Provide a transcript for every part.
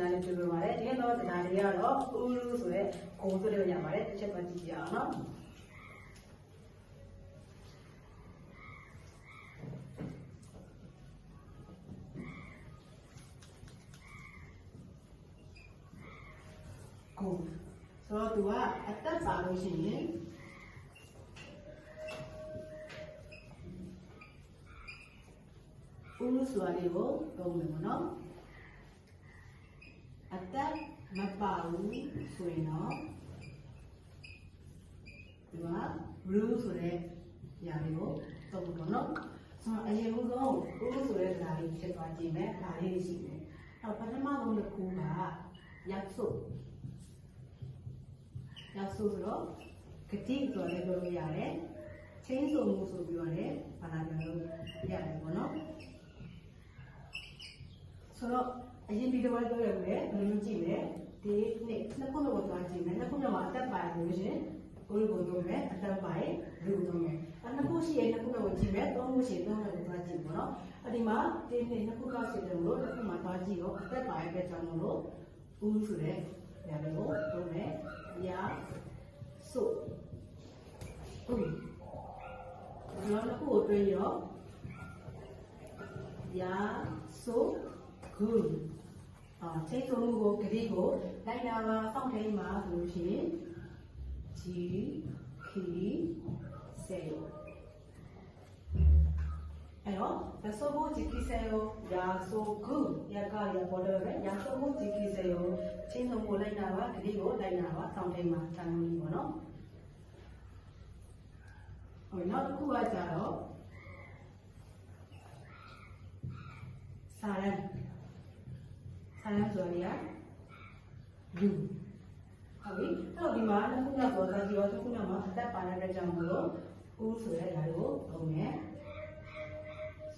တာလေးတွေ့ပြပါတယ်ဒီနေ့တော့စကားလေးကတော့ဦးလူဆိုတဲ့ဂုံဆိုတဲ့ရပါတယ်တစ်ချက်မှကြည့်ကြအောင်နော် ဂုံဆိုတော့သူကအသက်ပါလို့ရှိရင်ဦးလူဆိုတာလေးကိုသုံးမယ်ပေါ့နော်အသက်မပါဘူးဆိုရင်တော့ဒီမှာ rule ဆိုတဲ့ຢာလေးကိုတုံးတော့နော်ဆိုတော့အရင်ကဆုံး rule ဆိုတဲ့ຢာလေးဖြစ်သွားကြည့်မယ်ဒါလေးရှိတယ်အဲ့ပထမဆုံးတစ်ခုကရပ်စုရ ပ်စုဆိုတော့ဂတိဆိုလည်းပြောလို့ရတယ်ချင်းစုံမှုဆိုပြီးတော့လည်းဘာသာပြန်လို့ရတယ်ပေါ့နော်ဆိုတော့အရင်ဒီတစ်ဝက်ပြောရမယ်ဘယ်လိုကြည့်လဲဒီနေ့နှစ်ခုလောက်သွားကြည့်မယ်နှစ်ခုလောက်မှာအသက်ပါလို့ရှင်ကိုလိုကိုသုံးမယ်အသက်ပါရင်လူသုံးမယ်အဲနှစ်ခုရှိရင်နှစ်ခုလောက်ကြည့်မယ်သုံးခုရှိရင်သုံးခုလောက်သွားကြည့်ပေါ့နော်အဲ့ဒီမှာဒီနေ့နှစ်ခုကရှိတယ်လို့တစ်ခုမှာသွားကြည့်တော့အသက်ပါရဲ့အတွက်ကြောင့်မလို့ဦးဆိုတဲ့ညာလေးကိုသုံးမယ် ya so ဟုတ်ဒီလိုခုအတွင်းရော ya so good အာစိတ်ဆုံးမှုကိုကတိကိုလိုက်နာပါစောင့်တိုင်းပါဆိုလို့ရှိရင် G K 7 ero yasobo jikiseyo yasogu yaka ya border re yasobo jikiseyo ချင်းဆုံးကိုလိုက်တာပါဂရီကိုလိုက်တာပါဆောင်းထိန်မှာတန်လို့ပေါ့နော်ဟိုနောက်တစ်ခုကကြတော့စာရန်စာရန်ဆိုရရလူဟုတ်ပြီအဲ့တော့ဒီမှာတစ်ခုနဲ့ပေါ်တာဒီတော့တစ်ခုနဲ့မှာအသက်ပါရတဲ့ကြောင့်မလို့ဦးဆိုရတာကိုပုံနဲ့ ယ်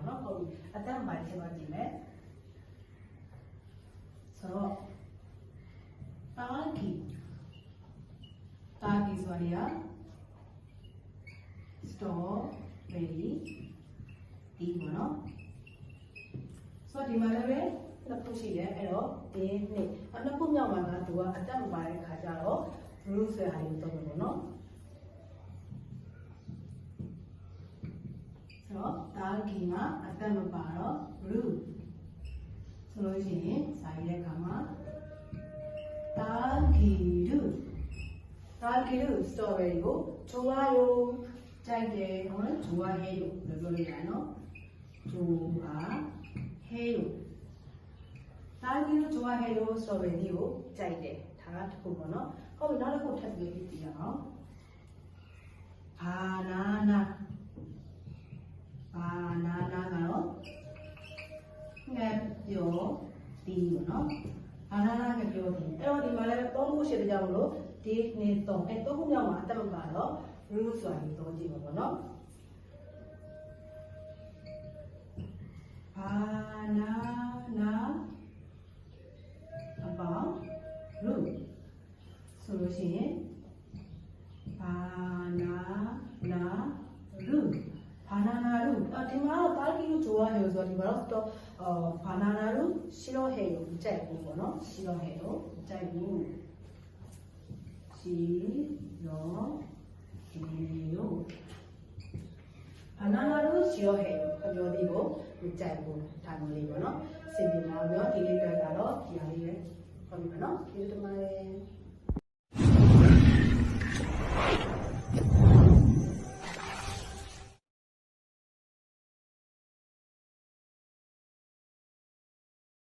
ပါနော်ဟုတ်ပြီအသက်ပါချင်ပါကြည့်မယ်ဆိုတော့တာဂီတာဂီဆိုရယ်စတော်ဘယ်ရီဒီပေါ့နော်ဆိုတော့ဒီမှာလည်းပဲနှစ်ခုရှိတယ်အဲ့တော့ဒီနေ့အနှစ်ခုမြောက်မှာကသူကအတက်မပါတဲ့ခါကျတော့ rule ဆိုတာလေးသုံးမယ်ပေါ့နော် 그래서 딸기나 아따는 바로 루. 소로시 사이레 가마. 딸기루. 딸기루. 스토리고. 좋아요. 짧게 오늘 좋아해요. 그거를 나눠? 좋아해요. 딸기루 좋아해요. 스토리요 짧게 다 같이 보거나 거기 나를 꼭 찾게 해주세요. 바나나. ပေါ့နော်ဘာနာနာကပြောဒီအဲ့တော့ဒီမှာလည်းသုံးခုရှိတဲ့ကြောင့်မလို့ဒီနေ့သုံးအဲ့သုံးခုမြောက်မှာအတက်မပါတော့ rule ဆိုတာကိုသုံးကြည့်ပါပေါ့နော်ဘာနာနာ တော့ဒီမှာတော့အော်ဘာနာနာ root ရှိတော့ဟဲကိုကြိုက်ဘူးပေါ့နော်ရှိတော့ဟဲကိုကြိုက်ဘူးရှိတော့ဟဲကိုဘာနာနာ root ရှိတော့ဟဲကိုပြောသေးကိုမကြိုက်ဘူးဒါမျိုးလေးပေါ့နော်စင်ပြလာပြီးတော့ဒီလေးတွေကတော့ဒီဟာလေးပဲဟုတ်ပြီနော်ကျေးဇူးတင်ပါတယ်